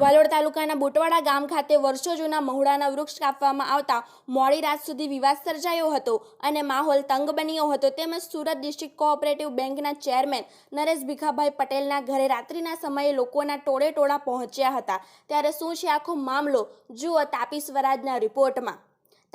વાલોડ તાલુકાના બોટવાડા ગામ ખાતે વર્ષો જૂના મહુડાના વૃક્ષ કાપવામાં આવતા મોડી રાત સુધી વિવાદ સર્જાયો હતો અને માહોલ તંગ બન્યો હતો. તેમજ સુરત ડિસ્ટ્રિક્ટ કોઓપરેટિવ બેંકના ચેરમેન નરેશ ભીખાભાઈ પટેલના ઘરે રાત્રિના સમયે લોકોના ટોળે ટોળા પહોંચ્યા હતા. ત્યારે શું છે આખો મામલો? જુઓ તાપી સ્વરાજના રિપોર્ટમાં.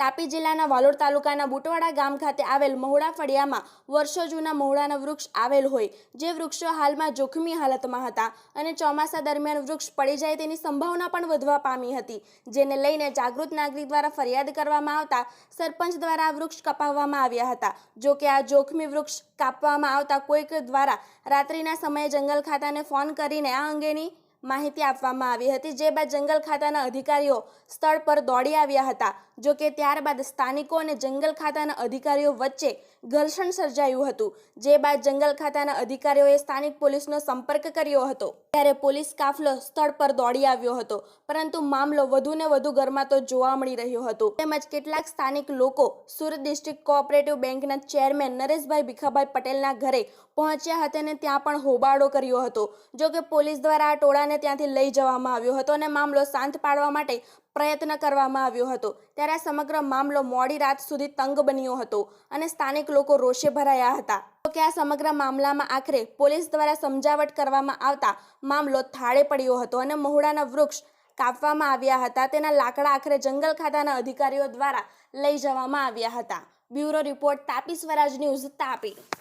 તાપી જિલ્લાના વાલોડ તાલુકાના બુટવાડા ગામ ખાતે આવેલ મહુડા ફળિયામાં વર્ષો જૂના મહુડાના વૃક્ષ આવેલ હોય, જે વૃક્ષો હાલમાં જોખમી હાલતમાં હતા અને ચોમાસા દરમિયાન વૃક્ષ પડી જાય તેની સંભાવના પણ વધવા પામી હતી. જેને લઈને જાગૃત નાગરિક દ્વારા ફરિયાદ કરવામાં આવતા સરપંચ દ્વારા આ વૃક્ષ કપાવવામાં આવ્યા હતા. જો કે આ જોખમી વૃક્ષ કાપવામાં આવતા કોઈક દ્વારા રાત્રિના સમયે જંગલ ખાતાને ફોન કરીને આ અંગેની માહિતી આપવામાં આવી હતી, જે બાદ જંગલ ખાતાના અધિકારીઓ સ્થળ પર દોડી આવ્યા હતા. જો કે ત્યારબાદ સ્થાનિકો અને જંગલ ખાતાના અધિકારીઓ વચ્ચે ઘર્ષણ સર્જાયું હતું, જે બાદ જંગલ ખાતાના અધિકારીઓએ સ્થાનિક પોલીસનો સંપર્ક કર્યો હતો. ત્યારે પોલીસ કાફલો સ્થળ પર દોડી આવ્યો હતો, પરંતુ મામલો વધુને વધુ ગરમાતો જોવા મળી રહ્યો હતો. તેમજ કેટલાક સ્થાનિક લોકો સુરત ડિસ્ટ્રિક્ટ કોઓપરેટિવ બેંકના ચેરમેન નરેશભાઈ ભીખાભાઈ પટેલના ઘરે પહોંચ્યા હતા અને ત્યાં પણ હોબાળો કર્યો હતો. જો કે પોલીસ દ્વારા આ ટોળાને ત્યાંથી લઈ જવામાં આવ્યો હતો અને મામલો શાંત પાડવા માટે પ્રયત્ન કરવામાં આવ્યો હતો. ત્યારે આ સમગ્ર મામલો મોડી રાત સુધી તંગ બન્યો હતો અને સ્થાનિક લોકો રોષે ભરાયા હતા. તો કે આ સમગ્ર મામલામાં આખરે પોલીસ દ્વારા સમજાવટ કરવામાં આવતા મામલો થાળે પડ્યો હતો અને મહુડાના વૃક્ષ કાપવામાં આવ્યા હતા. તેના લાકડા આખરે જંગલ ખાતાના અધિકારીઓ દ્વારા લઈ જવામાં આવ્યા હતા. Bureau report Tapi Swaraj news Tapi.